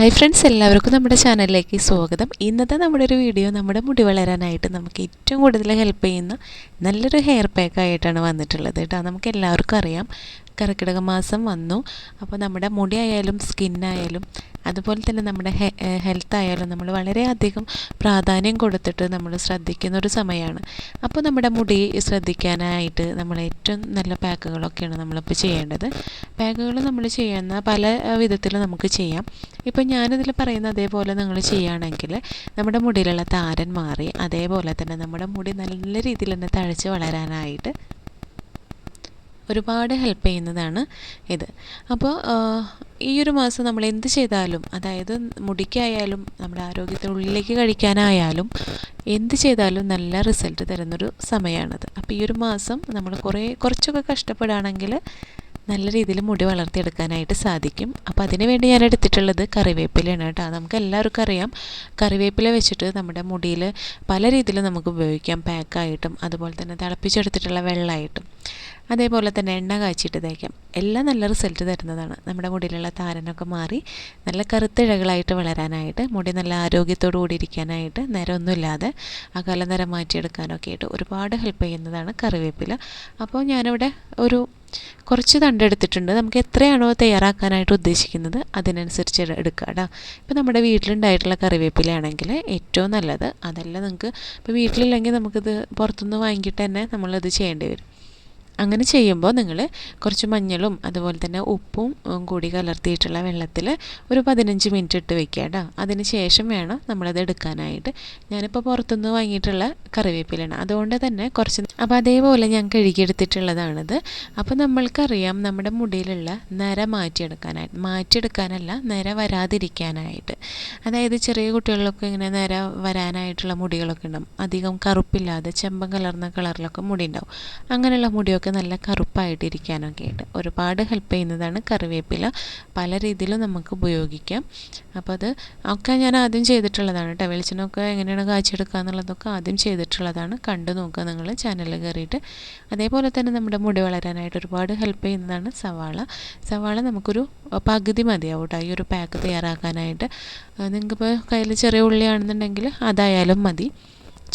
Hi friends എല്ലാവർക്കും നമ്മുടെ ചാനലിലേക്ക് സ്വാഗതം. ഇന്നത്തെ നമ്മുടെ ഒരു വീഡിയോ നമ്മുടെ മുടി വളരാനായിട്ട് നമുക്ക് ഏറ്റവും കൂടുതൽ ഹെൽപ്പ് ചെയ്യുന്ന നല്ലൊരു ഹെയർ പാക്ക് ആയിട്ടാണ് വന്നിട്ടുള്ളത് കേട്ടോ. നമുക്ക് എല്ലാവർക്കും അറിയാം. കർക്കിടക മാസം വന്നു. അപ്പോൾ നമ്മുടെ മുടി ആയാലും സ്കിന്നായാലും അതുപോലെ തന്നെ നമ്മുടെ ഹെൽത്ത് ആയാലും നമ്മൾ വളരെയധികം പ്രാധാന്യം കൊടുത്തിട്ട് നമ്മൾ ശ്രദ്ധിക്കുന്ന ഒരു സമയമാണ്. അപ്പോൾ നമ്മുടെ മുടി ശ്രദ്ധിക്കാനായിട്ട് നമ്മൾ ഏറ്റവും നല്ല പാക്കുകളൊക്കെയാണ് നമ്മളിപ്പോൾ ചെയ്യേണ്ടത്. പാക്കുകൾ നമ്മൾ ചെയ്യുന്ന പല വിധത്തിൽ നമുക്ക് ചെയ്യാം. ഇപ്പോൾ ഞാനിതിൽ പറയുന്ന അതേപോലെ നിങ്ങൾ ചെയ്യുകയാണെങ്കിൽ നമ്മുടെ മുടിയിലുള്ള താരൻ മാറി അതേപോലെ തന്നെ നമ്മുടെ മുടി നല്ല രീതിയിൽ തന്നെ തഴച്ച് വളരാനായിട്ട് ഒരുപാട് ഹെൽപ്പ് ചെയ്യുന്നതാണ് ഇത്. അപ്പോൾ ഈ ഒരു മാസം നമ്മൾ എന്ത് ചെയ്താലും അതായത് മുടിക്കായാലും നമ്മുടെ ആരോഗ്യത്തിനുള്ളിലേക്ക് കഴിക്കാനായാലും എന്ത് ചെയ്താലും നല്ല റിസൾട്ട് തരുന്നൊരു സമയമാണത്. അപ്പോൾ ഈ ഒരു മാസം നമ്മൾ കുറേ കുറച്ചൊക്കെ കഷ്ടപ്പെടുകയാണെങ്കിൽ നല്ല രീതിയിൽ മുടി വളർത്തിയെടുക്കാനായിട്ട് സാധിക്കും. അപ്പോൾ അതിനുവേണ്ടി ഞാൻ എടുത്തിട്ടുള്ളത് കറിവേപ്പിലയാണ് കേട്ടോ. നമുക്ക് എല്ലാവർക്കും അറിയാം കറിവേപ്പില വെച്ചിട്ട് നമ്മുടെ മുടിയിൽ പല രീതിയിൽ നമുക്ക് ഉപയോഗിക്കാം. പാക്കായിട്ടും അതുപോലെ തന്നെ തിളപ്പിച്ചെടുത്തിട്ടുള്ള വെള്ളമായിട്ടും അതേപോലെ തന്നെ എണ്ണ കാച്ചിട്ട് തേക്കാം. എല്ലാം നല്ല റിസൾട്ട് തരുന്നതാണ്. നമ്മുടെ മുടിയിലുള്ള താരനൊക്കെ മാറി നല്ല കറുത്തിഴകളായിട്ട് വളരാനായിട്ട് മുടി നല്ല ആരോഗ്യത്തോടു കൂടി ഇരിക്കാനായിട്ട് നിരമൊന്നുമില്ലാതെ അകല നിരം മാറ്റിയെടുക്കാനൊക്കെ ആയിട്ട് ഒരുപാട് ഹെൽപ്പ് ചെയ്യുന്നതാണ് കറിവേപ്പില. അപ്പോൾ ഞാനിവിടെ ഒരു കുറച്ച് തണ്ടെടുത്തിട്ടുണ്ട് നമുക്ക് എത്രയാണോ തയ്യാറാക്കാനായിട്ട് ഉദ്ദേശിക്കുന്നത് അതിനനുസരിച്ച് എടുക്കുക കേട്ടോ. ഇപ്പോൾ നമ്മുടെ വീട്ടിലുണ്ടായിട്ടുള്ള കറിവേപ്പിലയാണെങ്കിൽ ഏറ്റവും നല്ലത് അതല്ല നിങ്ങൾക്ക് ഇപ്പോൾ വീട്ടിലില്ലെങ്കിൽ നമുക്കിത് പുറത്തുനിന്ന് വാങ്ങിയിട്ട് തന്നെ നമ്മളത് ചെയ്യേണ്ടി വരും. അങ്ങനെ ചെയ്യുമ്പോൾ നിങ്ങൾ കുറച്ച് മഞ്ഞളും അതുപോലെ തന്നെ ഉപ്പും കൂടി കലർത്തിയിട്ടുള്ള വെള്ളത്തിൽ ഒരു പതിനഞ്ച് മിനിറ്റ് ഇട്ട് വെക്കുക കേട്ടോ. അതിന് ശേഷം വേണം നമ്മളത് എടുക്കാനായിട്ട്. ഞാനിപ്പോൾ പുറത്തുനിന്ന് വാങ്ങിയിട്ടുള്ള കറിവേപ്പിലാണ് അതുകൊണ്ട് തന്നെ കുറച്ച് അപ്പോൾ അതേപോലെ ഞാൻ കഴുകിയെടുത്തിട്ടുള്ളതാണിത്. അപ്പോൾ നമ്മൾക്കറിയാം നമ്മുടെ മുടിയിലുള്ള നര മാറ്റിയെടുക്കാനായിട്ട് മാറ്റിയെടുക്കാനല്ല നര വരാതിരിക്കാനായിട്ട്. അതായത് ചെറിയ കുട്ടികളിലൊക്കെ ഇങ്ങനെ നര വരാനായിട്ടുള്ള മുടികളൊക്കെ ഉണ്ടാവും. അധികം കറുപ്പില്ലാതെ ചെമ്പം കലർന്ന കളറിലൊക്കെ മുടി ഉണ്ടാവും. അങ്ങനെയുള്ള മുടിയൊക്കെ നല്ല കറുപ്പായിട്ടിരിക്കാനൊക്കെ ആയിട്ട്. ഒരുപാട് ഹെൽപ്പ് ചെയ്യുന്നതാണ് കറിവേപ്പില. പല രീതിയിലും നമുക്ക് ഉപയോഗിക്കാം. അപ്പോൾ അത് ഒക്കെ ഞാൻ ആദ്യം ചെയ്തിട്ടുള്ളതാണ് കേട്ടോ വെളിച്ചെണ്ണൊക്കെ എങ്ങനെയാണ് കാച്ചെടുക്കുക എന്നുള്ളതൊക്കെ ആദ്യം ചെയ്തിട്ടുള്ളതാണ്. കണ്ടു നോക്കുക നിങ്ങൾ ചാനലിൽ കയറിയിട്ട്. അതേപോലെ തന്നെ നമ്മുടെ മുടി വളരാനായിട്ട് ഒരുപാട് ഹെൽപ്പ് ചെയ്യുന്നതാണ് സവാള. സവാള നമുക്കൊരു പകുതി മതിയാവും കേട്ടോ ഈ ഒരു പാക്ക് തയ്യാറാക്കാനായിട്ട്. നിങ്ങൾക്കിപ്പോൾ കയ്യിൽ ചെറിയ ഉള്ളിയാണെന്നുണ്ടെങ്കിൽ അതായാലും മതി.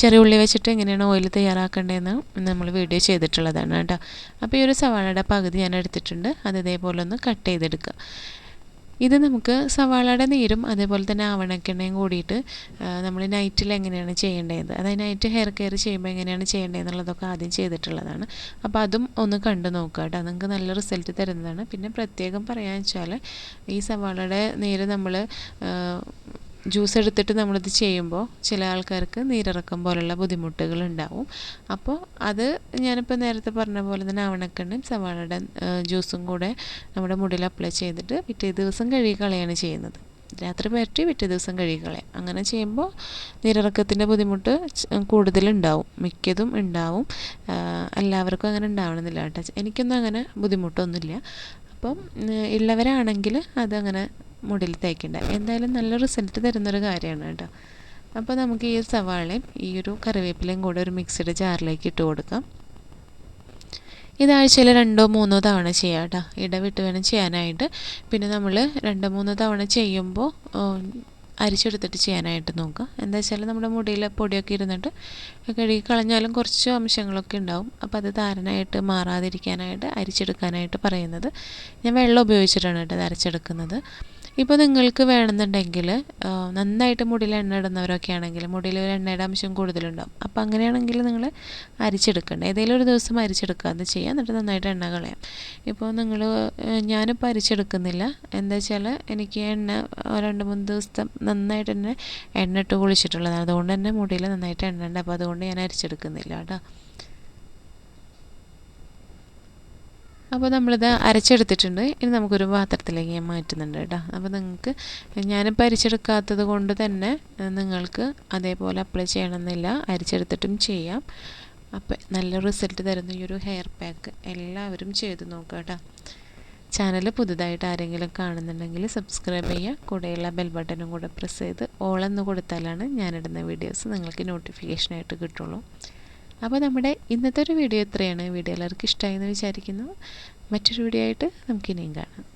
ചെറിയ ഉള്ളി വെച്ചിട്ട് എങ്ങനെയാണ് ഓയിൽ തയ്യാറാക്കേണ്ടതെന്ന് നമ്മൾ വീഡിയോ ചെയ്തിട്ടുള്ളതാണ് കേട്ടോ. അപ്പോൾ ഈ ഒരു സവാളയുടെ പകുതി ഞാൻ എടുത്തിട്ടുണ്ട്. അത് ഇതേപോലെ ഒന്ന് കട്ട് ചെയ്തെടുക്കുക. ഇത് നമുക്ക് സവാളയുടെ നീരും അതേപോലെ തന്നെ ആവണക്കെണ്ണയും കൂടിയിട്ട് നമ്മൾ നൈറ്റിൽ എങ്ങനെയാണ് ചെയ്യേണ്ടത്? അതായത് നൈറ്റ് ഹെയർ കെയർ ചെയ്യുമ്പോൾ എങ്ങനെയാണ് ചെയ്യേണ്ടതെന്നുള്ളതൊക്കെ ആദ്യം ചെയ്തിട്ടുള്ളതാണ്. അപ്പോൾ അതും ഒന്ന് കണ്ടു നോക്കുക കേട്ടോ. നിങ്ങൾക്ക് നല്ല റിസൾട്ട് തരുന്നതാണ്. പിന്നെ പ്രത്യേകം പറയാമെന്ന് വെച്ചാൽ ഈ സവാളയുടെ നീര് നമ്മൾ ജ്യൂസ് എടുത്തിട്ട് നമ്മളിത് ചെയ്യുമ്പോൾ ചില ആൾക്കാർക്ക് നീരിറക്കം പോലുള്ള ബുദ്ധിമുട്ടുകൾ ഉണ്ടാവും. അപ്പോൾ അത് ഞാനിപ്പോൾ നേരത്തെ പറഞ്ഞ പോലെ തന്നെ ആവണക്കെണ്ണയും സവാളയുടെ ജ്യൂസും കൂടെ നമ്മുടെ മുടിയിൽ അപ്ലൈ ചെയ്തിട്ട് പിറ്റേ ദിവസം കഴുകി കളയാണ് ചെയ്യുന്നത്. രാത്രി പറ്റി പിറ്റേ ദിവസം കഴുകിക്കളയാം. അങ്ങനെ ചെയ്യുമ്പോൾ നീരിറക്കത്തിന്റെ ബുദ്ധിമുട്ട് കൂടുതലുണ്ടാവും. മിക്കതും ഉണ്ടാവും. എല്ലാവർക്കും അങ്ങനെ ഉണ്ടാവണമെന്നില്ല കേട്ടോ. എനിക്കൊന്നും അങ്ങനെ ബുദ്ധിമുട്ടൊന്നുമില്ല. അപ്പം ഉള്ളവരാണെങ്കിൽ അതങ്ങനെ മുടിയിൽ തേക്കേണ്ട എന്തായാലും നല്ല റിസൾട്ട് തരുന്നൊരു കാര്യമാണ് കേട്ടോ. അപ്പോൾ നമുക്ക് ഈ സവാളയും ഈ ഒരു കറിവേപ്പിലയും കൂടെ ഒരു മിക്സഡ് ജാറിലേക്ക് ഇട്ട് കൊടുക്കാം. ഇതാഴ്ചയിൽ രണ്ടോ മൂന്നോ തവണ ചെയ്യാം കേട്ടോ. ഇടവിട്ട് വേണം ചെയ്യാനായിട്ട്. പിന്നെ നമ്മൾ രണ്ടോ മൂന്നോ തവണ ചെയ്യുമ്പോൾ അരിച്ചെടുത്തിട്ട് ചെയ്യാനായിട്ട് നോക്കുക എന്താ വെച്ചാൽ നമ്മുടെ മുടിയിൽ പൊടിയൊക്കെ ഇരുന്നിട്ട് കഴുകി കളഞ്ഞാലും കുറച്ച് അംശങ്ങളൊക്കെ ഉണ്ടാവും. അപ്പോൾ അത് താരനായിട്ട് മാറാതിരിക്കാനായിട്ട് അരിച്ചെടുക്കാനായിട്ട് പറയുന്നത്. ഞാൻ വെള്ളം ഉപയോഗിച്ചിട്ടാണ് കേട്ടോ അത് അരച്ചെടുക്കുന്നത്. ഇപ്പോൾ നിങ്ങൾക്ക് വേണമെന്നുണ്ടെങ്കിൽ നന്നായിട്ട് മുടിയിൽ എണ്ണ ഇടുന്നവരൊക്കെ ആണെങ്കിൽ മുടിയിൽ ഒരു എണ്ണയുടെ അംശം കൂടുതലുണ്ടാവും. അപ്പോൾ അങ്ങനെയാണെങ്കിൽ നിങ്ങൾ അരിച്ചെടുക്കണ്ട. ഏതെങ്കിലും ഒരു ദിവസം അരിച്ചെടുക്കുക. അത് ചെയ്യാം എന്നിട്ട് നന്നായിട്ട് എണ്ണ കളയാം. ഇപ്പോൾ നിങ്ങൾ ഞാനിപ്പോൾ അരിച്ചെടുക്കുന്നില്ല. എന്താ വെച്ചാൽ എനിക്ക് എണ്ണ രണ്ട് മൂന്ന് ദിവസം നന്നായിട്ട് തന്നെ എണ്ണ ഇട്ട് കുളിച്ചിട്ടുള്ളതാണ്. അതുകൊണ്ട് തന്നെ മുടിയിൽ നന്നായിട്ട് എണ്ണ ഉണ്ട്. അപ്പോൾ അതുകൊണ്ട് ഞാൻ അരിച്ചെടുക്കുന്നില്ല കേട്ടോ. അപ്പോൾ നമ്മളിത് അരച്ചെടുത്തിട്ടുണ്ട്. ഇനി നമുക്കൊരു പാത്രത്തിലേക്ക് മാറ്റുന്നുണ്ട് കേട്ടോ. അപ്പോൾ നിങ്ങൾക്ക് ഞാനിപ്പോൾ അരിച്ചെടുക്കാത്തത് കൊണ്ട് തന്നെ നിങ്ങൾക്ക് അതേപോലെ അപ്ലൈ ചെയ്യണമെന്നില്ല. അരിച്ചെടുത്തിട്ടും ചെയ്യാം. അപ്പോൾ നല്ല റിസൾട്ട് തരുന്ന ഈ ഒരു ഹെയർ പാക്ക് എല്ലാവരും ചെയ്ത് നോക്കുക കേട്ടോ. ചാനൽ പുതുതായിട്ട് ആരെങ്കിലും കാണുന്നുണ്ടെങ്കിൽ സബ്സ്ക്രൈബ് ചെയ്യുക. കൂടെയുള്ള ബെൽ ബട്ടനും കൂടെ പ്രസ് ചെയ്ത് ഓളെന്ന് കൊടുത്താലാണ് ഞാനിടുന്ന വീഡിയോസ് നിങ്ങൾക്ക് നോട്ടിഫിക്കേഷനായിട്ട് കിട്ടുള്ളൂ. അപ്പോൾ നമ്മുടെ ഇന്നത്തെ ഒരു വീഡിയോ ഇത്രയാണ്. വീഡിയോ എല്ലാവർക്കും ഇഷ്ടമായി എന്ന് വിചാരിക്കുന്നു. മറ്റൊരു വീഡിയോ ആയിട്ട് നമുക്കിനിയും കാണാം.